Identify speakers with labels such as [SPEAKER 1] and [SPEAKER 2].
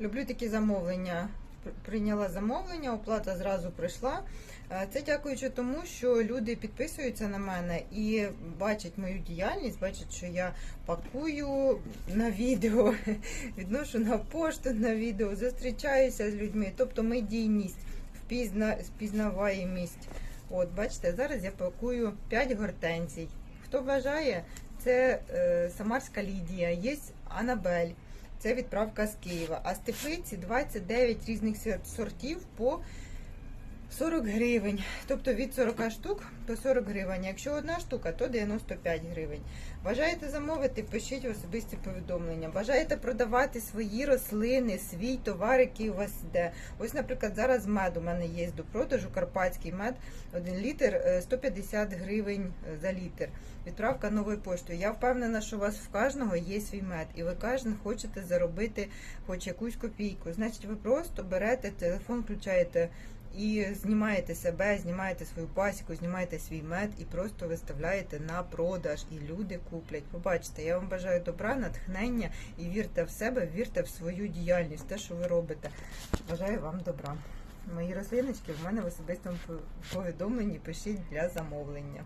[SPEAKER 1] Люблю такі замовлення. Прийняла замовлення, оплата зразу прийшла. Е, Це дякуючи тому, що люди підписуються на мене і бачать мою діяльність, бачать, що я пакую на відео, відношу на пошту на відео, зустрічаюся з людьми. Тобто медійність, впізна, впізнаваємість. От, бачите, зараз я пакую 5 гортензій. Хто бажає, це е, Самарська Лідія, є Анабель. Це відправка з Києва. А з теплиці 29 різних сор- сортів по 40 гривень. Тобто від 40 штук по 40 гривень. Якщо одна штука, то 95 гривень. Бажаєте замовити, пишіть особисті повідомлення. Бажаєте продавати свої рослини, свій товар, який у вас йде. Ось, наприклад, зараз мед у мене є до продажу, карпатський мед, 1 літр е, 150 гривень е, за літр. Відправка новою поштою. Я впевнена, що у вас в кожного є свій мед, і ви кожен хочете заробити хоч якусь копійку. Значить, ви просто берете телефон, включаєте і знімаєте себе, знімаєте свою пасіку, знімаєте свій мед і просто виставляєте на продаж, і люди куплять. Побачите, я вам бажаю добра, натхнення і вірте в себе, вірте в свою діяльність, те, що ви робите. Бажаю вам добра. Мої рослиночки в мене в особистому повідомленні пишіть для замовлення.